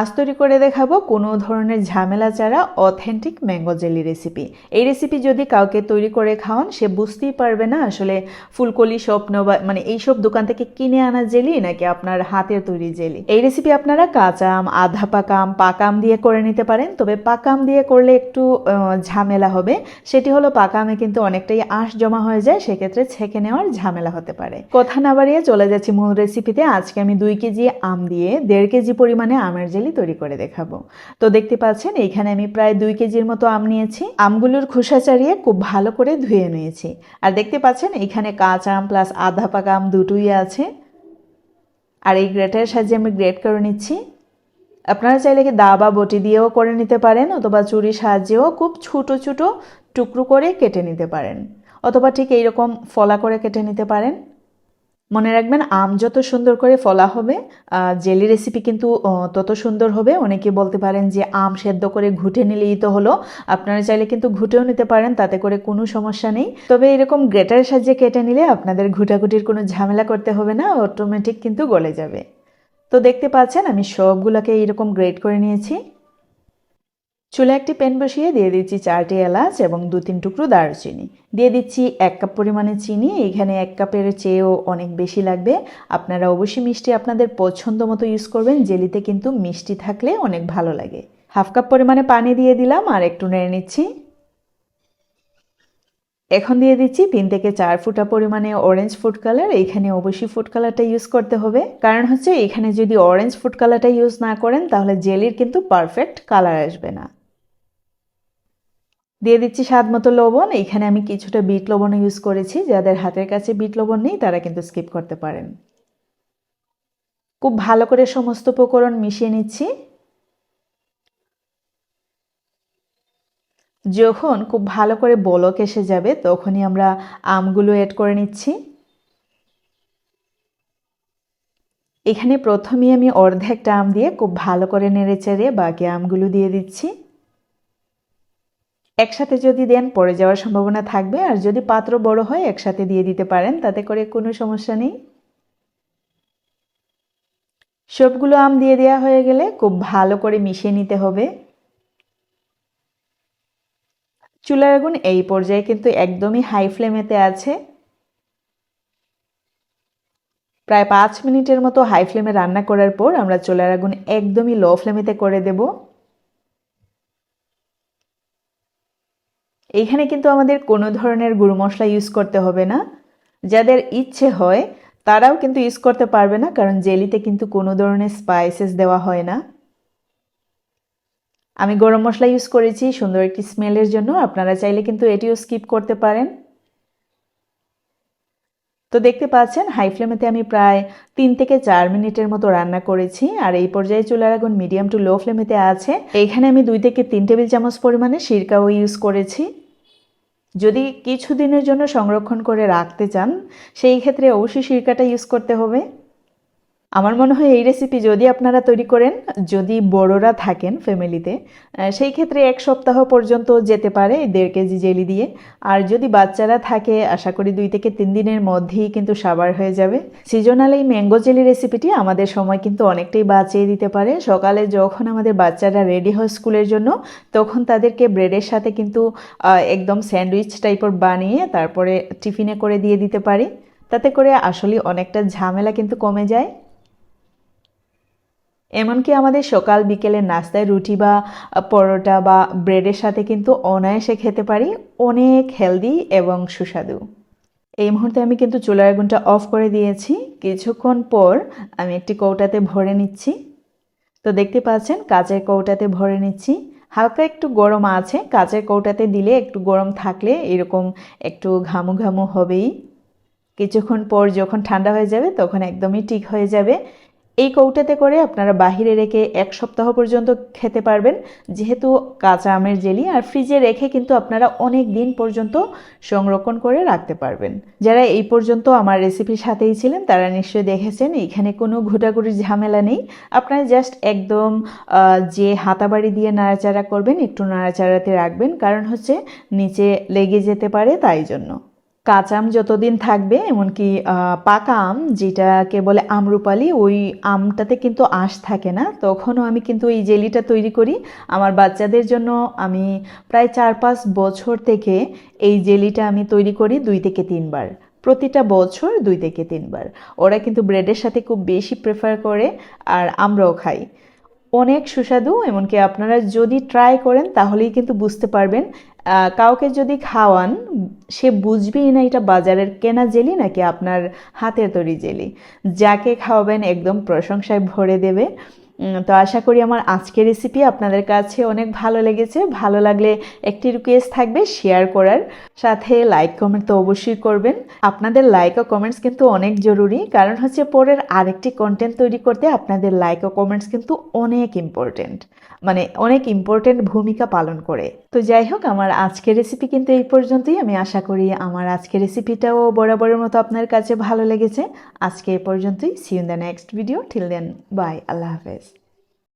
আজ তৈরি করে দেখাবো কোনো ধরনের ঝামেলা ছাড়া অথেন্টিক ম্যাঙ্গো জেলি রেসিপি এই রেসিপি যদি কাউকে তৈরি করে খাওয়ান, সে বুঝতেই পারবে না আসলে ফুলকলি স্বপ্ন বা মানে এইসব দোকান থেকে কিনে আনা জেলি নাকি আপনার হাতের তৈরি জেলি। এই রেসিপি আপনারা কাঁচা আম, আধা পাকাম পাকাম দিয়ে করে নিতে পারেন, তবে পাকাম দিয়ে করলে একটু ঝামেলা হবে। সেটি হলো পাকামে কিন্তু অনেকটাই আঁশ জমা হয়ে যায়, সেক্ষেত্রে ছেঁকে নেওয়ার ঝামেলা হতে পারে। কথা না বাড়িয়ে চলে যাচ্ছি মূল রেসিপিতে আজকে আমি দুই কেজি আম দিয়ে দেড় কেজি পরিমাণে আমের জেলি তৈরি করে দেখাবো। তো দেখতে পাচ্ছেন, এইখানে আমি প্রায় দুই কেজির মতো আম নিয়েছি। আমগুলোর খোসা ছাড়িয়ে খুব ভালো করে ধুয়ে নিয়েছি। আর দেখতে পাচ্ছেন, এইখানে কাঁচা আম প্লাস আধা পাকা আম দুটোই আছে। আর এই গ্রেটারের সাহায্যে আমি গ্রেট করে নিচ্ছি। আপনারা চাইলে কি দা বা বটি দিয়েও করে নিতে পারেন, অথবা চুরির সাহায্যেও খুব ছোট ছোট টুকরো করে কেটে নিতে পারেন। অথবা ঠিক এইরকম ফলা করে কেটে নিতে পারেন। মনে রাখবেন, আম যত সুন্দর করে ফলা হবে জেলি রেসিপি কিন্তু তত সুন্দর হবে। অনেকে বলতে পারেন যে, আম সেদ্ধ করে ঘুটে নিলেই তো হলো। আপনারা চাইলে কিন্তু ঘুটেও নিতে পারেন, তাতে করে কোনো সমস্যা নেই। তবে এরকম গ্রেটারের সাহায্যে কেটে নিলে আপনাদের ঘুটাঘুটির কোনো ঝামেলা করতে হবে না অটোমেটিক কিন্তু গলে যাবে। তো দেখতে পাচ্ছেন, আমি সবগুলোকে এইরকম গ্রেট করে নিয়েছি। চুলে একটি প্যান বসিয়ে দিয়ে দিচ্ছি চারটি এলাচ এবং দু তিন টুকরো দারুচিনি। দিয়ে দিচ্ছি এক কাপ পরিমাণে চিনি, এখানে এক কাপের চেয়েও অনেক বেশি লাগবে। আপনারা অবশ্যই মিষ্টি আপনাদের পছন্দ মতো ইউজ করবেন, জেলিতে কিন্তু মিষ্টি থাকলে অনেক ভালো লাগে। হাফ কাপ পরিমাণে পানি দিয়ে দিলাম আর একটু নেড়ে নিচ্ছি। এখন দিয়ে দিচ্ছি তিন থেকে চার ফুটা পরিমাণে অরেঞ্জ ফুড কালার এইখানে অবশ্যই ফুড কালারটা ইউজ করতে হবে। কারণ হচ্ছে এখানে যদি অরেঞ্জ ফুড কালারটা ইউজ না করেন, তাহলে জেলির কিন্তু পারফেক্ট কালার আসবে না। দিয়ে দিচ্ছি স্বাদ মতো লবণ। এইখানে আমি কিছুটা বিট লবণ ইউজ করেছি। যাদের হাতের কাছে বিট লবণ নেই, তারা কিন্তু স্কিপ করতে পারেন। খুব ভালো করে সমস্ত উপকরণ মিশিয়ে নিচ্ছি। যখন খুব ভালো করে বলক এসে যাবে, তখনই আমরা আমগুলো অ্যাড করে নিচ্ছি। এখানে প্রথমেই আমি অর্ধেকটা আম দিয়ে খুব ভালো করে নেড়ে চেড়ে বাকি আমগুলো দিয়ে দিচ্ছি। একসাথে যদি দেন, পড়ে যাওয়ার সম্ভাবনা থাকবে। আর যদি পাত্র বড় হয়, একসাথে দিয়ে দিতে পারেন, তাতে করে কোনো সমস্যা নেই। সবগুলো আম দিয়ে দেওয়া হয়ে গেলে খুব ভালো করে মিশিয়ে নিতে হবে। চুলার আগুন এই পর্যায়ে কিন্তু একদমই হাই ফ্লেমেতে আছে। প্রায় পাঁচ মিনিটের মতো হাই ফ্লেমে রান্না করার পর আমরা চুলার আগুন একদমই লো ফ্লেমেতে করে দেব। এইখানে কিন্তু আমাদের কোনো ধরনের গুঁড়ো মশলা ইউজ করতে হবে না। যাদের ইচ্ছে হয়, তারাও কিন্তু ইউজ করতে পারবে না, কারণ জেলিতে কিন্তু কোনো ধরনের স্পাইসেস দেওয়া হয় না। আমি গরম মশলা ইউজ করেছি, সুন্দর একটি স্মেলের জন্য। আপনারা চাইলে কিন্তু এটিও স্কিপ করতে পারেন। তো দেখতে পাচ্ছেন হাই ফ্লেমেতে আমি প্রায় তিন থেকে চার মিনিটের মতো রান্না করেছি। আর এই পর্যায়ে চুলার আগুন মিডিয়াম টু লো ফ্লেমেতে আছে। এইখানে আমি দুই থেকে তিন টেবিল চামচ পরিমাণে সিরকাও ইউজ করেছি। যদি কিছুদিনের জন্য সংরক্ষণ করে রাখতে চান সেই ক্ষেত্রে অবশ্যই সিরকাটা ইউজ করতে হবে। আমার মনে হয় এই রেসিপি যদি আপনারা তৈরি করেন, যদি বড়রা থাকেন ফ্যামিলিতে সেই ক্ষেত্রে এক সপ্তাহ পর্যন্ত যেতে পারে দেড় কেজি জেলি দিয়ে। আর যদি বাচ্চারা থাকে, আশা করি দুই থেকে তিন দিনের মধ্যেই কিন্তু সাবার হয়ে যাবে। সিজনাল এই ম্যাঙ্গো জেলি রেসিপিটি আমাদের সময় কিন্তু অনেকটাই বাঁচিয়ে দিতে পারে। সকালে যখন আমাদের বাচ্চারা রেডি হয় স্কুলের জন্য, তখন তাদেরকে ব্রেডের সাথে কিন্তু একদম স্যান্ডউইচ টাইপের বানিয়ে তারপরে টিফিনে করে দিয়ে দিতে পারি। তাতে করে আসলে অনেকটা ঝামেলা কিন্তু কমে যায়। এমনকি আমাদের সকাল বিকেলে নাস্তায় রুটি বা পরোটা বা ব্রেডের সাথে কিন্তু অনায়াসে খেতে পারি। অনেক হেলদি এবং সুস্বাদু। এই মুহূর্তে আমি কিন্তু চুলার আগুনটা অফ করে দিয়েছি। কিছুক্ষণ পর আমি একটি কৌটাতে ভরে নিচ্ছি। তো দেখতে পাচ্ছেন, কাঁচের কৌটাতে ভরে নিচ্ছি। হালকা একটু গরম আছে, কাঁচের কৌটাতে দিলে একটু গরম থাকলে এরকম একটু ঘামু ঘামু হবেই। কিছুক্ষণ পর যখন ঠান্ডা হয়ে যাবে, তখন একদমই ঠিক হয়ে যাবে। এই কৌটাতে করে আপনারা বাহিরে রেখে এক সপ্তাহ পর্যন্ত খেতে পারবেন। যেহেতু কাঁচা আমের জেলি আর ফ্রিজে রেখে কিন্তু আপনারা অনেক দিন পর্যন্ত সংরক্ষণ করে রাখতে পারবেন। যারা এই পর্যন্ত আমার রেসিপির সাথেই ছিলেন, তারা নিশ্চয়ই দেখেছেন, এখানে কোনো ঘুটাঘুটির ঝামেলা নেই। আপনারা জাস্ট একদম যে হাতাবাড়ি দিয়ে নাড়াচাড়া করবেন, একটু নাড়াচাড়াতে রাখবেন। কারণ হচ্ছে নিচে লেগে যেতে পারে তাই জন্য। কাঁচা আম যতদিন থাকবে, এমনকি পাকা আম, যেটাকে বলে আমরুপালি, ওই আমটাতে কিন্তু আঁশ থাকে না। তখনও আমি কিন্তু এই জেলিটা তৈরি করি। আমার বাচ্চাদের জন্য আমি প্রায় চার পাঁচ বছর থেকে এই জেলিটা আমি তৈরি করি দুই থেকে তিনবার। প্রতিটা বছর দুই থেকে তিনবার। ওরা কিন্তু ব্রেডের সাথে খুব বেশি প্রেফার করে, আর আমরাও খাই। অনেক সুস্বাদু, এমনকি আপনারা যদি ট্রাই করেন তাহলেই কিন্তু বুঝতে পারবেন কাউকে যদি খাওয়ান, সে বুঝবেই না এটা বাজারের কেনা জেলি নাকি আপনার হাতের তৈরি জেলি। যাকে খাওয়াবেন একদম প্রশংসায় ভরে দেবে। তো আশা করি আমার আজকের রেসিপি আপনাদের কাছে অনেক ভালো লেগেছে। ভালো লাগলে একটি রিকোয়েস্ট থাকবে শেয়ার করার। সাথে লাইক কমেন্ট তো অবশ্যই করবেন। আপনাদের লাইক ও কমেন্টস কিন্তু অনেক জরুরি। কারণ হচ্ছে পরের আরেকটি কন্টেন্ট তৈরি করতে আপনাদের লাইক ও কমেন্টস কিন্তু অনেক ইম্পর্টেন্ট মানে অনেক ইম্পর্টেন্ট ভূমিকা পালন করে। তো যাই হোক, আমার আজকের রেসিপি কিন্তু এই পর্যন্তই। আমি আশা করি আমার আজকের রেসিপিটাও বরাবরের মতো আপনার কাছে ভালো লেগেছে। আজকে এ পর্যন্তই। See in the next video till then bye আল্লাহ হাফেজ।